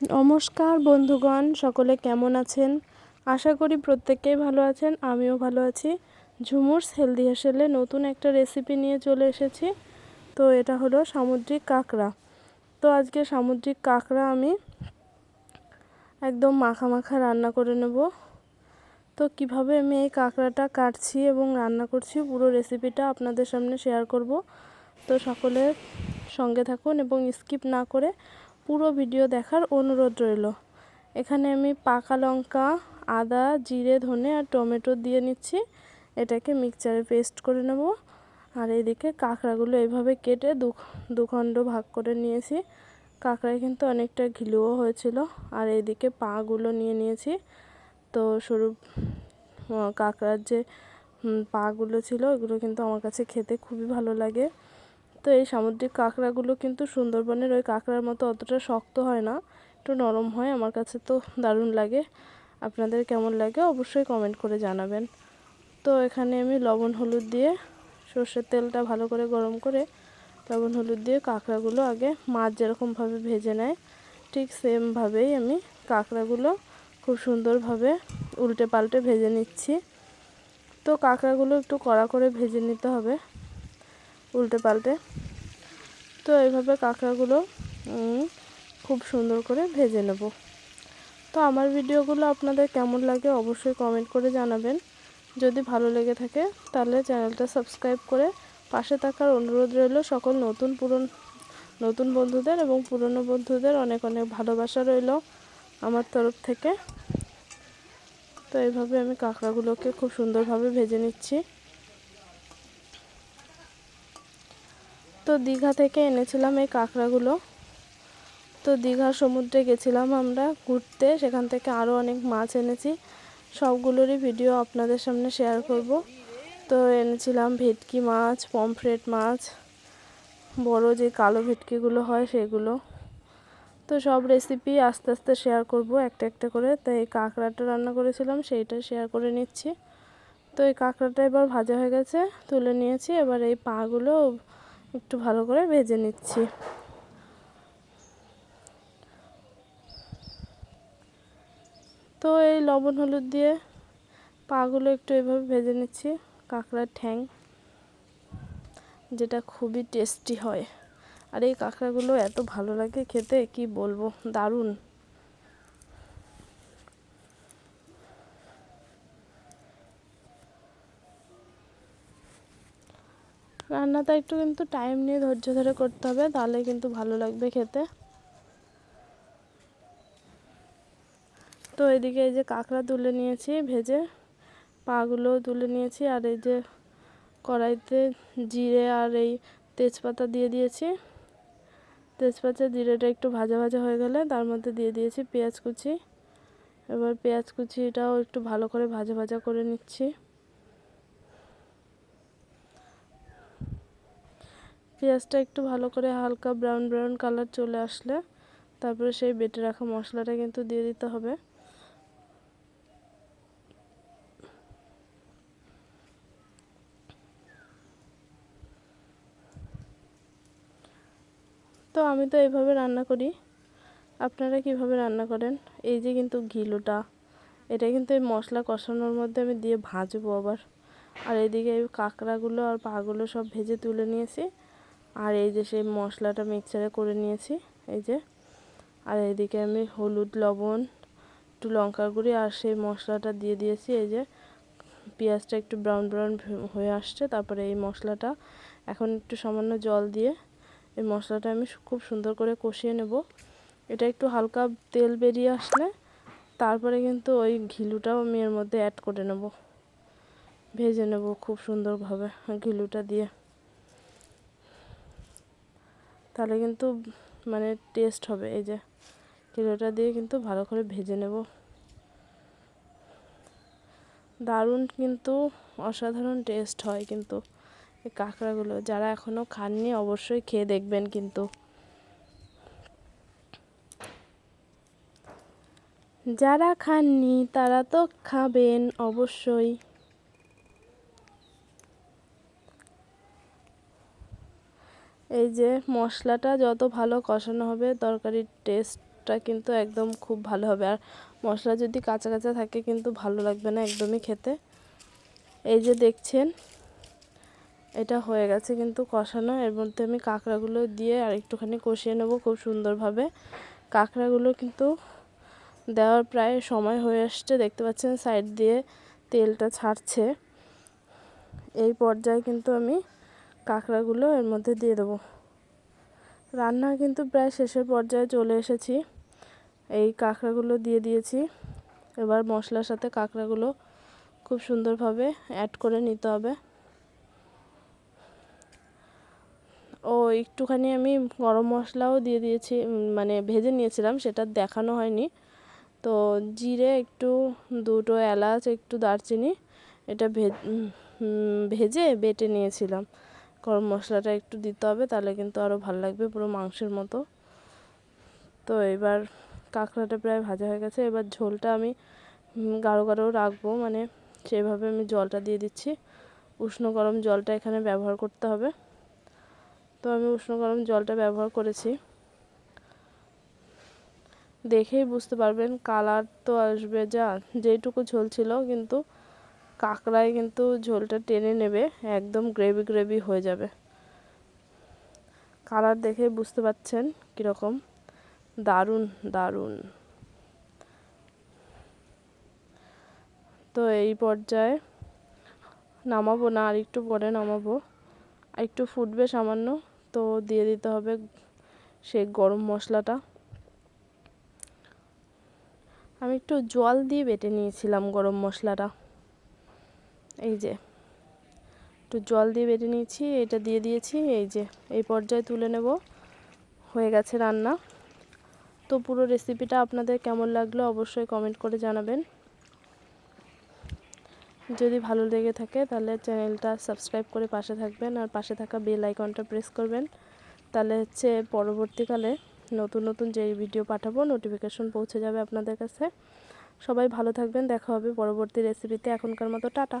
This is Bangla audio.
নমস্কার বন্ধুগণ, সকলে কেমন আছেন? আশা করি প্রত্যেকেই ভালো আছেন, আমিও ভালো আছি। ঝুমুরস হেলদি হেসেলে নতুন একটা রেসিপি নিয়ে চলে এসেছি। তো এটা হলো সামুদ্রিক কাঁকড়া। তো আজকে সামুদ্রিক কাঁকড়া আমি একদম মাখা মাখা রান্না করে নেব। তো কীভাবে আমি এই কাঁকড়াটা কাটছি এবং রান্না করছি পুরো রেসিপিটা আপনাদের সামনে শেয়ার করব। তো সকলে সঙ্গে থাকুন এবং স্কিপ না করে পুরো ভিডিও দেখার অনুরোধ রইল। এখানে আমি পাকা লঙ্কা, আদা, জিরে, ধনে আর টমেটো দিয়ে নিচ্ছি। এটাকে মিক্সচারে পেস্ট করে নেব। আর এদিকে কাঁকড়াগুলো এইভাবে কেটে দু দুখণ্ড ভাগ করে নিয়েছি। কাঁকড়ায় কিন্তু অনেকটা ঘিলুও হয়েছিল। আর এইদিকে পাগুলো নিয়ে নিয়েছি। তো সরু কাঁকড়ার যে পাগুলো ছিল, ওগুলো কিন্তু আমার কাছে খেতে খুবই ভালো লাগে। তো এই সামুদ্রিক কাঁকড়াগুলো কিন্তু সুন্দরবনের ওই কাঁকড়ার মতো অতটা শক্ত হয় না, একটু নরম হয় আমার কাছে তো দারুণ লাগে। আপনাদের কেমন লাগে অবশ্যই কমেন্ট করে জানাবেন। তো এখানে আমি লবণ হলুদ দিয়ে সর্ষের তেলটা ভালো করে গরম করে লবণ হলুদ দিয়ে কাঁকড়াগুলো আগে মাছ যেরকমভাবে ভেজে নেয়, ঠিক সেমভাবেই আমি কাঁকড়াগুলো খুব সুন্দরভাবে উল্টে পাল্টে ভেজে নিচ্ছি। তো কাঁকড়াগুলো একটু কড়া করে ভেজে নিতে হবে। উল্টে পাল্টে তো এইভাবে কাঁকড়াগুলো খুব সুন্দর করে ভেজে নেব। তো আমার ভিডিওগুলো আপনাদের কেমন লাগে অবশ্যই কমেন্ট করে জানাবেন। যদি ভালো লেগে থাকে, তাহলে চ্যানেলটা সাবস্ক্রাইব করে পাশে থাকার অনুরোধ রইল সকল নতুন পুরন, নতুন বন্ধুদের এবং পুরনো বন্ধুদের অনেক অনেক ভালোবাসা রইল আমার তরফ থেকে। তো এইভাবে আমি কাঁকড়াগুলোকে খুব সুন্দরভাবে ভেজে নিচ্ছি। তো দীঘা থেকে এনেছিলাম এই কাঁকড়াগুলো। তো দীঘার সমুদ্রে গেছিলাম আমরা ঘুরতে, সেখান থেকে আরও অনেক মাছ এনেছি। সবগুলোরই ভিডিও আপনাদের সামনে শেয়ার করব। তো এনেছিলাম ভেটকি মাছ, পমফ্রেট মাছ, বড় যে কালো ভেটকিগুলো হয় সেগুলো। তো সব রেসিপি আস্তে আস্তে শেয়ার করব, একটা একটা করে। তো এই কাঁকড়াটা রান্না করেছিলাম, সেইটা শেয়ার করে নিচ্ছি। তো এই কাঁকড়াটা এবার ভাজা হয়ে গেছে, তুলে নিয়েছি। এবার এই পাগুলো একটু ভালো করে ভেজে নিচ্ছি। তো এই লবণ হলুদ দিয়ে পাগুলো একটু এভাবে ভেজে নিচ্ছি, কাঁকড়ার ঠ্যাং, যেটা খুবই টেস্টি হয়। আর এই কাঁকড়াগুলো এত ভালো লাগে খেতে, কি বলব? দারুণ। রান্নাটা একটু কিন্তু টাইম নিয়ে ধৈর্য ধরে করতে হবে তাহলে কিন্তু ভালো লাগবে খেতে। তো এদিকে এই যে কাঁকড়া তুলে নিয়েছি ভেজে, পাগুলোও তুলে নিয়েছি, আর এই যে কড়াইতে জিরে আর এই তেজপাতা দিয়ে দিয়েছি। তেজপাতা, জিরেটা একটু ভাজা ভাজা হয়ে গেলে তার মধ্যে দিয়ে দিয়েছি পেঁয়াজ কুচি। এবার পেঁয়াজ কুচিটাও একটু ভালো করে ভাজা ভাজা করে নিচ্ছি। পেঁয়াজটা একটু ভালো করে হালকা ব্রাউন ব্রাউন কালার চলে আসলে তারপরে সেই বেটে রাখা মশলাটা কিন্তু দিয়ে দিতে হবে। তো আমি তো এইভাবে রান্না করি। আপনারা কীভাবে রান্না করেন? এই যে কিন্তু ঘিলোটা, এটা কিন্তু এই মশলা কষানোর মধ্যে আমি দিয়ে ভাজবো আবার। আর এদিকে এই কাঁকড়াগুলো আর পাগুলো সব ভেজে তুলে নিয়েছি। আর এই যে সেই মশলাটা মিক্সারে করে নিয়েছি, এই যে। আর এইদিকে আমি হলুদ, লবণ, একটু লঙ্কার গুঁড়ি আর সেই মশলাটা দিয়ে দিয়েছি, এই যে। পেঁয়াজটা একটু ব্রাউন ব্রাউন হয়ে আসছে, তারপরে এই মশলাটা। এখন একটু সামান্য জল দিয়ে এই মশলাটা আমি খুব সুন্দর করে কষিয়ে নেব। এটা একটু হালকা তেল বেরিয়ে আসলে তারপরে কিন্তু ওই ঘিলুটাও আমি এর মধ্যে অ্যাড করে নেব। ভেজে নেব খুব সুন্দরভাবে ঘিলুটা দিয়ে। তাহলে কিন্তু মানে টেস্ট হবে, এই যে কিলোটা দিয়ে কিন্তু ভালো করে ভেজে নেব। দারুণ কিন্তু অসাধারণ টেস্ট হয় কিন্তু এই কাঁকড়াগুলো, যারা এখনও খাননি অবশ্যই খেয়ে দেখবেন কিন্তু। যারা খাননি তারা তো খাবেন অবশ্যই। এই যে মশলাটা যত ভালো কষানো হবে, তরকারির টেস্টটা কিন্তু একদম খুব ভালো হবে। আর মশলা যদি কাঁচা কাঁচা থাকে কিন্তু ভালো লাগবে না একদমই খেতে। এই যে দেখছেন, এটা হয়ে গেছে কিন্তু কষানো। এর মধ্যে আমি কাঁকড়াগুলো দিয়ে আর একটুখানি কষিয়ে নেব খুব সুন্দরভাবে। কাঁকড়াগুলো কিন্তু দেওয়ার প্রায় সময় হয়ে আসছে, দেখতে পাচ্ছেন সাইড দিয়ে তেলটা ছাড়ছে। এই পর্যায়ে কিন্তু আমি কাঁকড়াগুলো এর মধ্যে দিয়ে দেবো। রান্না কিন্তু প্রায় শেষের পর্যায়ে চলে এসেছি। এই কাঁকড়াগুলো দিয়ে দিয়েছি। এবার মশলার সাথে কাঁকড়াগুলো খুব সুন্দরভাবে অ্যাড করে নিতে হবে। ও, একটুখানি আমি গরম মশলাও দিয়ে দিয়েছি মানে ভেজে নিয়েছিলাম, সেটা দেখানো হয়নি। তো জিরে একটু, দুটো এলাচ, একটু দারচিনি, এটা ভেজে বেটে নিয়েছিলাম। গরম মশলাটা একটু দিতে হবে, তাহলে কিন্তু আরও ভালো লাগবে পুরো মাংসের মতো। তো এবার কাঁকড়াটা প্রায় ভাজা হয়ে গেছে, এবার ঝোলটা আমি গাঢ় গাঢ় রাখব মানে সেভাবে আমি জলটা দিয়ে দিচ্ছি। উষ্ণ গরম জলটা এখানে ব্যবহার করতে হবে। তো আমি উষ্ণ গরম জলটা ব্যবহার করেছি। দেখেই বুঝতে পারবেন, কালার তো আসবে যা, যেইটুকু ঝোল ছিল, কিন্তু কাঁকড়ায় কিন্তু ঝোলটা টেনে নেবে, একদম গ্রেভি গ্রেভি হয়ে যাবে। কালার দেখে বুঝতে পাচ্ছেন কীরকম? দারুণ দারুণ। তো এই পর্যায়ে নামাবো না, আর একটু পরে নামাবো। আর একটু ফুটবে সামান্য, তো দিয়ে দিতে হবে সেই গরম মশলাটা। আমি একটু জল দিয়ে বেটে নিয়েছিলাম গরম মশলাটা। এই যে, একটু জল দিয়ে বেটে নিয়েছি, এটা দিয়ে দিয়েছি, এই যে, এই পর্যায়ে তুলে নেব। হয়ে গেছে রান্না। তো পুরো রেসিপিটা আপনাদের কেমন লাগল অবশ্যই কমেন্ট করে জানাবেন। যদি ভালো লেগে থাকে তাহলে চ্যানেলটা সাবস্ক্রাইব করে পাশে থাকবেন আর পাশে থাকা বেল আইকনটা প্রেস করবেন। তাহলে হচ্ছে পরবর্তীকালে নতুন নতুন যে ভিডিও পাঠাবো নোটিফিকেশন পৌঁছে যাবে আপনাদের কাছে। সবাই ভালো থাকবেন, দেখা হবে পরবর্তী রেসিপিতে এখনকার মতো টাটা।